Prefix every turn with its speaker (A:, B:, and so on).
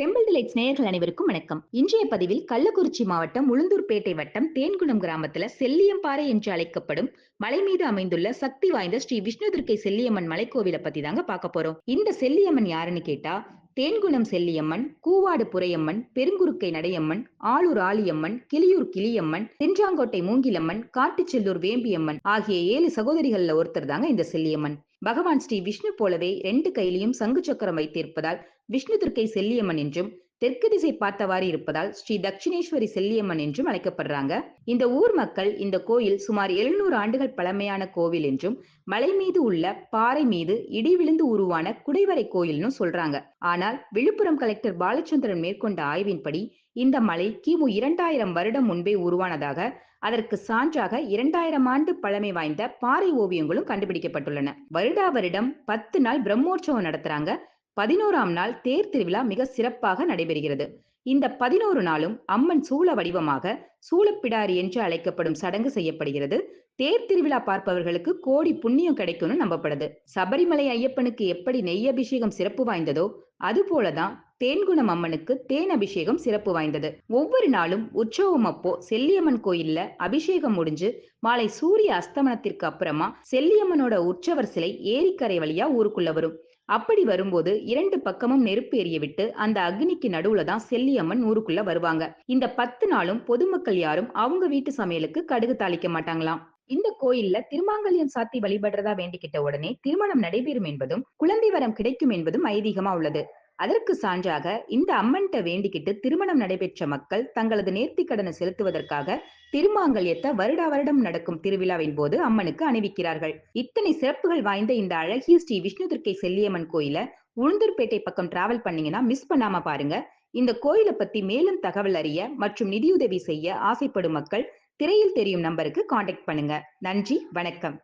A: Temple delights நேயர்கள் அனைவருக்கும் வணக்கம். இன்றைய பதிவில் கள்ளக்குறிச்சி மாவட்டம் உளுந்தூர்பேட்டை வட்டம் தேன்குணம் கிராமத்துல செல்லியம்பாறை என்று அழைக்கப்படும் மலை மீது அமைந்துள்ள சக்தி வாய்ந்த ஸ்ரீ விஷ்ணு துர்க்கை செல்லியம்மன் மலைக்கோவிலை பத்தி தாங்க பார்க்க போறோம். இந்த செல்லியம்மன் யாருன்னு கேட்டா தேன்குணம் செல்லியம்மன் கூவாடு புரையம்மன் பெருங்குறுக்கை நடையம்மன் ஆளூர் ஆலியம்மன் கிளியூர் கிளியம்மன் தென்றாங்கோட்டை மூங்கிலம்மன் காட்டுச்செல்லூர் வேம்பியம்மன் ஆகிய ஏழு சகோதரிகள்ல ஒருத்தர் தாங்க இந்த செல்லியம்மன். பகவான் ஸ்ரீ விஷ்ணு போலவே ரெண்டு கையிலையும் சங்கு சக்கரம் வைத்திருப்பதால் விஷ்ணு துர்க்கை செல்லியம்மன் என்றும் தெற்கு திசை பார்த்தவாறு இருப்பதால் ஸ்ரீ தட்சிணேஸ்வரி செல்லியம்மன் என்றும் அழைக்கப்படுறாங்க. இந்த ஊர் மக்கள் இந்த கோயில் சுமார் எழுநூறு ஆண்டுகள் பழமையான கோவில் என்றும் மலை மீது உள்ள பாறை மீது இடி விழுந்து உருவான குடைவரை கோயில்னு சொல்றாங்க. ஆனால் விழுப்புரம் கலெக்டர் பாலச்சந்திரன் மேற்கொண்ட ஆய்வின்படி இந்த மலை கிமு இரண்டாயிரம் வருடம் முன்பே உருவானதாக அதற்கு சான்றாக இரண்டாயிரம் ஆண்டு பழமை வாய்ந்த பாறை ஓவியங்களும் கண்டுபிடிக்கப்பட்டுள்ளன. வருடா வருடம் பத்து நாள் பிரம்மோற்சவம் நடத்துறாங்க. பதினோராம் நாள் தேர் திருவிழா மிக சிறப்பாக நடைபெறுகிறது. இந்த பதினோரு நாளும் அம்மன் சூழ வடிவமாக சூழப்பிடாரி என்று அழைக்கப்படும் சடங்கு செய்யப்படுகிறது. தேர் திருவிழா பார்ப்பவர்களுக்கு கோடி புண்ணியம் கிடைக்கும்னு நம்பப்படுது. சபரிமலை ஐயப்பனுக்கு எப்படி நெய் அபிஷேகம் சிறப்பு வாய்ந்ததோ அதுபோலதான் தேன்குணம் அம்மனுக்கு தேன் அபிஷேகம் சிறப்பு வாய்ந்தது. ஒவ்வொரு நாளும் உற்சவம் அப்போ செல்லியம்மன் கோயில்ல அபிஷேகம் முடிஞ்சு மாலை சூரிய அஸ்தமனத்திற்கு அப்புறமா செல்லியம்மனோட உற்சவர் சிலை ஏரிக்கரை வழியா ஊருக்குள்ள வரும். அப்படி வரும்போது இரண்டு பக்கமும் நெருப்பு எரிய விட்டு அந்த அக்னிக்கு நடுவுல தான் செல்லியம்மன் ஊருக்குள்ள வருவாங்க. இந்த பத்து நாளும் பொதுமக்கள் யாரும் அவங்க வீட்டு சமையலுக்கு கடுகு தாளிக்க மாட்டாங்களாம். இந்த கோயில்ல திருமாங்கல்யம் சாத்தி வழிபடுறதா வேண்டிக்கிட்ட உடனே திருமணம் நடைபெறும் என்பதும் குழந்தை வரம் கிடைக்கும் என்பதும் ஐதீகமா உள்ளது. அதற்கு சான்றாக இந்த அம்மன்கிட்ட வேண்டிக்கிட்டு திருமணம் நடைபெற்ற மக்கள் தங்களது நேர்த்தி கடனை செலுத்துவதற்காக திருமாங்கல்யத்தை வருடா வருடம் நடக்கும் திருவிழாவின் போது அம்மனுக்கு அணிவிக்கிறார்கள். இத்தனை சிறப்புகள் வாய்ந்த இந்த அழகிய ஸ்ரீ விஷ்ணு துர்க்கை செல்லியம்மன் கோயில உளுந்தூர்பேட்டை பக்கம் டிராவல் பண்ணீங்கன்னா மிஸ் பண்ணாம பாருங்க. இந்த கோயிலை பத்தி மேலும் தகவல் அறிய மற்றும் நிதியுதவி செய்ய ஆசைப்படும் மக்கள் திரையில் தெரியும் நம்பருக்கு காண்டாக்ட் பண்ணுங்க. நன்றி வணக்கம்.